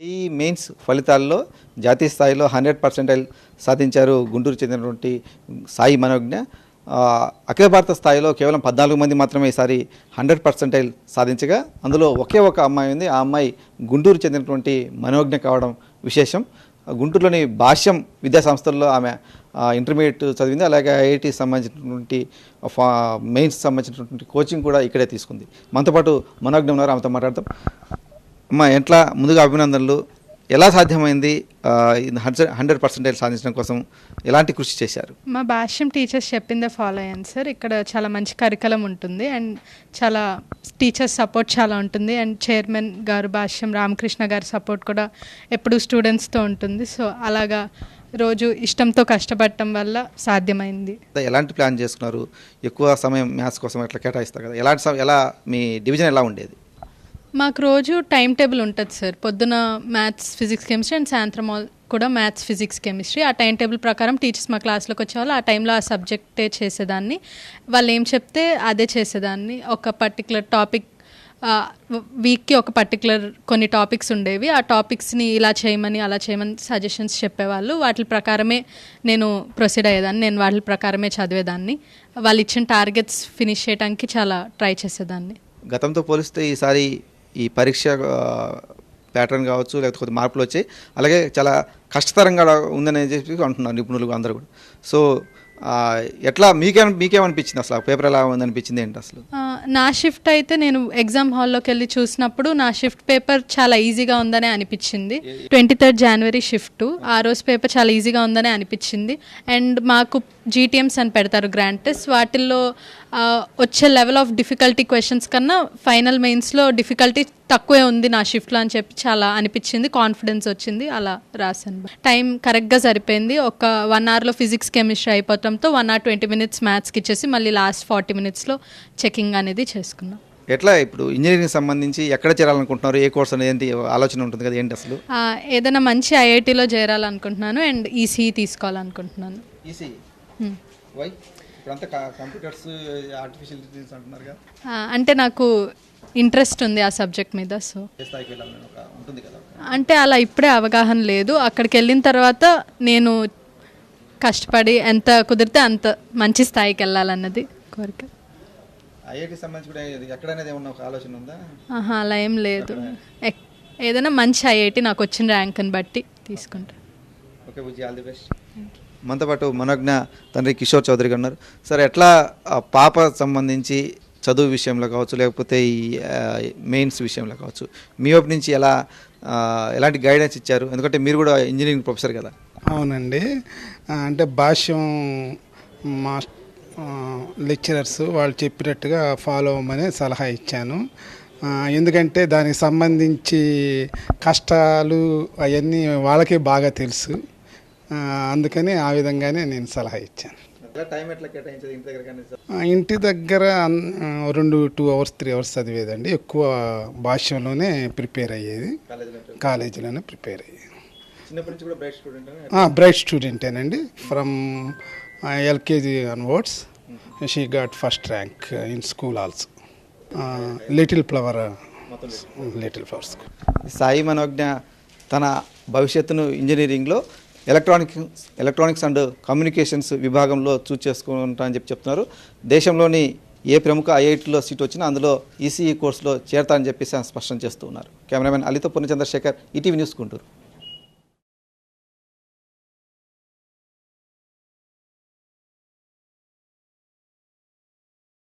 ఈ మెయిన్స్ ఫలితాల్లో జాతీయ స్థాయిలో హండ్రెడ్ పర్సెంటైల్ సాధించారు గుంటూరు చెందినటువంటి సాయి మనోజ్ఞ. అఖిల భారత స్థాయిలో కేవలం పద్నాలుగు మంది మాత్రమే ఈసారి హండ్రెడ్ పర్సెంటైల్ సాధించగా అందులో ఒకే ఒక అమ్మాయి ఉంది. ఆ అమ్మాయి గుంటూరు చెందినటువంటి మనోజ్ఞ కావడం విశేషం. గుంటూరులోని భాష్యం విద్యా సంస్థల్లో ఆమె ఇంటర్మీడియట్ చదివింది. అలాగే ఐఐటి సంబంధించినటువంటి ఫా మెయిన్స్ సంబంధించినటువంటి కోచింగ్ కూడా ఇక్కడే తీసుకుంది. మనతో పాటు మనోజ్ఞ ఉన్నారు. ఆమెతో మాట్లాడతాం అమ్మ ఎట్లా ముందుగా అభినందనలు? ఎలా సాధ్యమైంది హండ్రెడ్ హండ్రెడ్ పర్సెంటేజ్ సాధించడం కోసం ఎలాంటి కృషి చేశారు? మా భాష్యం టీచర్స్ చెప్పిందే ఫాలో అయ్యాను సార్. ఇక్కడ చాలా మంచి కరికలం ఉంటుంది అండ్ చాలా టీచర్స్ సపోర్ట్ చాలా ఉంటుంది అండ్ చైర్మన్ గారు భాష్యం రామకృష్ణ గారి సపోర్ట్ కూడా ఎప్పుడు స్టూడెంట్స్తో ఉంటుంది. సో అలాగా రోజు ఇష్టంతో కష్టపడటం వల్ల సాధ్యమైంది. ఎలాంటి ప్లాన్ చేసుకున్నారు? ఎక్కువ సమయం మ్యాథ్స్ కోసం ఎట్లా కేటాయిస్తారు కదా? ఎలాంటి ఎలా మీ డివిజన్ ఎలా ఉండేది? మాకు రోజు టైం టేబుల్ ఉంటుంది సార్. పొద్దున మ్యాథ్స్ ఫిజిక్స్ కెమిస్ట్రీ అండ్ సాయంత్రం ఆల్- కూడా మ్యాథ్స్ ఫిజిక్స్ కెమిస్ట్రీ. ఆ టైం టేబుల్ ప్రకారం టీచర్స్ మా క్లాస్లోకి వచ్చేవాళ్ళు. ఆ టైంలో ఆ సబ్జెక్టే చేసేదాన్ని. వాళ్ళు ఏం చెప్తే అదే చేసేదాన్ని. ఒక పర్టికులర్ టాపిక్ వీక్కి ఒక పర్టికులర్ కొన్ని టాపిక్స్ ఉండేవి. ఆ టాపిక్స్ని ఇలా చేయమని అలా చేయమని సజెషన్స్ చెప్పేవాళ్ళు. వాటి ప్రకారమే నేను ప్రొసీడ్ అయ్యేదాన్ని. నేను వాటి ప్రకారమే చదివేదాన్ని. వాళ్ళు ఇచ్చిన టార్గెట్స్ ఫినిష్ చేయడానికి చాలా ట్రై చేసేదాన్ని. గతంతో పోలిస్తే ఈసారి ఈ పరీక్ష ప్యాటర్న్ కావచ్చు లేకపోతే కొద్ది మార్పులు వచ్చాయి అలాగే చాలా కష్టతరంగా ఉందని చెప్పి అంటున్నారు నిపుణులు అందరూ కూడా. సో ఎట్లా మీకే మీకేమనిపించింది అసలు? ఆ పేపర్ ఎలా ఉందనిపించింది ఏంటి అసలు? నా షిఫ్ట్ అయితే నేను ఎగ్జామ్ హాల్లోకి వెళ్ళి చూసినప్పుడు నా షిఫ్ట్ పేపర్ చాలా ఈజీగా ఉందనే అనిపించింది. ట్వంటీ థర్డ్ జనవరి షిఫ్ట్ ఆ రోజు పేపర్ చాలా ఈజీగా ఉందనే అనిపించింది. అండ్ మాకు జీటీఎమ్స్ అని పెడతారు గ్రాండ్ టెస్ట్ వాటిల్లో వచ్చే లెవెల్ ఆఫ్ డిఫికల్టీ క్వశ్చన్స్ కన్నా ఫైనల్ మెయిన్స్లో డిఫికల్టీ తక్కువే ఉంది నా షిఫ్ట్లో అని చెప్పి చాలా అనిపించింది. కాన్ఫిడెన్స్ వచ్చింది. అలా రాశాను. టైం కరెక్ట్గా సరిపోయింది. ఒక వన్ అవర్లో ఫిజిక్స్ కెమిస్ట్రీ అయిపోవడంతో వన్ అవర్ ట్వంటీ మినిట్స్ మ్యాథ్స్కి ఇచ్చేసి మళ్ళీ లాస్ట్ ఫార్టీ మినిట్స్లో చెకింగ్ అనేది చేసుకున్నాం. ఎట్లా ఇప్పుడు ఇంజనీరింగ్ సంబంధించి ఎక్కడ చేరాలనుకుంటున్నారు? ఏ కోర్స్ అనేది ఏంటి? ఆలోచన ఉంటుంది కదా ఏంటి అసలు? ఏదైనా మంచి ఐఐటీలో చేరాలనుకుంటున్నాను అండ్ ఈసీఈ తీసుకోవాలనుకుంటున్నాను. అంటున్నారు కదా. ఆ, అంటే నాకు ఇంట్రెస్ట్ ఉంది ఆ సబ్జెక్ట్ మీద సో. అంటే అలా ఇప్పుడే అవగాహన లేదు. అక్కడికి వెళ్ళిన తర్వాత నేను కష్టపడి ఎంత కుదిరితే అంత మంచి స్థాయికి వెళ్ళాలన్నది కోరిక. ఐఐటి సంబంధించి కూడా ఎక్కడనేది ఏమన్నా ఒక ఆలోచన ఉందా? ఆహా అలా ఏం లేదు. ఎక్- ఏదైనా మంచి ఐఐటి నాకు వచ్చిన ర్యాంక్ని బట్టి తీసుకుంటా. ఓకే. బుజ్జి ఆల్ ది బెస్ట్. మనతో పాటు మనోజ్ఞ తండ్రి కిషోర్ చౌదరి గారు ఉన్నారు. సార్ ఎట్లా ఆ పాప సంబంధించి చదువు విషయంలో కావచ్చు లేకపోతే ఈ మెయిన్స్ విషయంలో కావచ్చు మీ వైపు నుంచి ఎలా ఆ, ఎలాంటి గైడెన్స్ ఇచ్చారు? ఎందుకంటే మీరు కూడా ఇంజనీరింగ్ ప్రొఫెసర్ కదా. అవునండి. ఆ, అంటే భాష్యం మా లెక్చరర్స్ వాళ్ళు చెప్పినట్టుగా ఫాలో అవ్వమని సలహా ఇచ్చాను. ఎందుకంటే దానికి సంబంధించి కష్టాలు అవన్నీ వాళ్ళకే బాగా తెలుసు. అందుకని ఆ విధంగానే నేను సలహా ఇచ్చాను. ఇంటి దగ్గర రెండు టూ అవర్స్ త్రీ అవర్స్ చదివేదండి. ఎక్కువ భాష్యంలోనే ప్రిపేర్ అయ్యేది. కాలేజీలో కాలేజీలోనే ప్రిపేర్ అయ్యేది. Bright student bright స్టూడెంటేనండి from LKG onwards. She got first rank in school also little flower little flower school Sai Manogna తన భవిష్యత్తును ఇంజనీరింగ్లో ఎలక్ట్రానిక్స్ ఎలక్ట్రానిక్స్ అండ్ కమ్యూనికేషన్స్ విభాగంలో చూస్ చేసుకుంటా అని చెప్పి చెప్తున్నారు. దేశంలోని ఏ ప్రముఖ ఐఐటిలో సీట్ వచ్చినా అందులో ఈసీఈ కోర్సులో చేరతా అని చెప్పేసి ఆయన స్పష్టం చేస్తూ ఉన్నారు. కెమెరామెన్ అలితో పూర్ణచంద్రశేఖర్ ఈటీవీ న్యూస్ గుంటూరు.